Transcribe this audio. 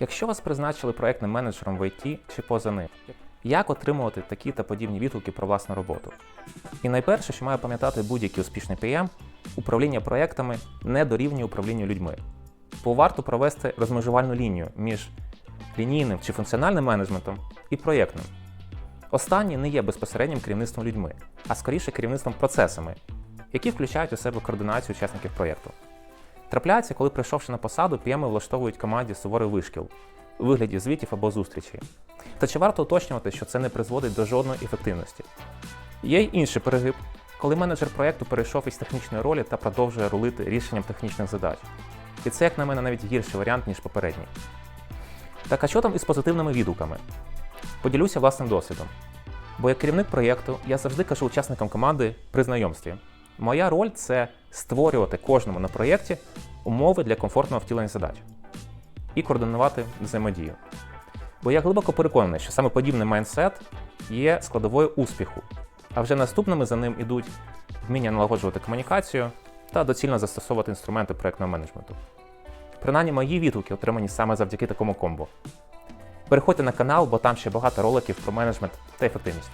Якщо вас призначили проектним менеджером в ІТ чи поза ним, як отримувати такі та подібні відгуки про власну роботу? І найперше, що має пам'ятати будь-який успішний PM, управління проектами не дорівнює управлінню людьми. Бо варто провести розмежувальну лінію між лінійним чи функціональним менеджментом і проєктним. Останнє не є безпосереднім керівництвом людьми, а скоріше керівництвом процесами, які включають у себе координацію учасників проєкту. Трапляється, коли прийшовши на посаду, PM влаштовують команді суворий вишкіл у вигляді звітів або зустрічей. Та чи варто уточнювати, що це не призводить до жодної ефективності? Є й інший перегиб, коли менеджер проєкту перейшов із технічної ролі та продовжує рулити рішенням технічних задач. І це, як на мене, навіть гірший варіант, ніж попередній. Так а що там із позитивними відгуками? Поділюся власним досвідом. Бо як керівник проєкту я завжди кажу учасникам команди при знайомстві. Моя роль це створювати кожному на проєкті умови для комфортного втілення задач і координувати взаємодію. Бо я глибоко переконаний, що саме подібний майндсет є складовою успіху, а вже наступними за ним ідуть вміння налагоджувати комунікацію та доцільно застосовувати інструменти проєктного менеджменту. Принаймні мої відгуки отримані саме завдяки такому комбо. Переходьте на канал, бо там ще багато роликів про менеджмент та ефективність.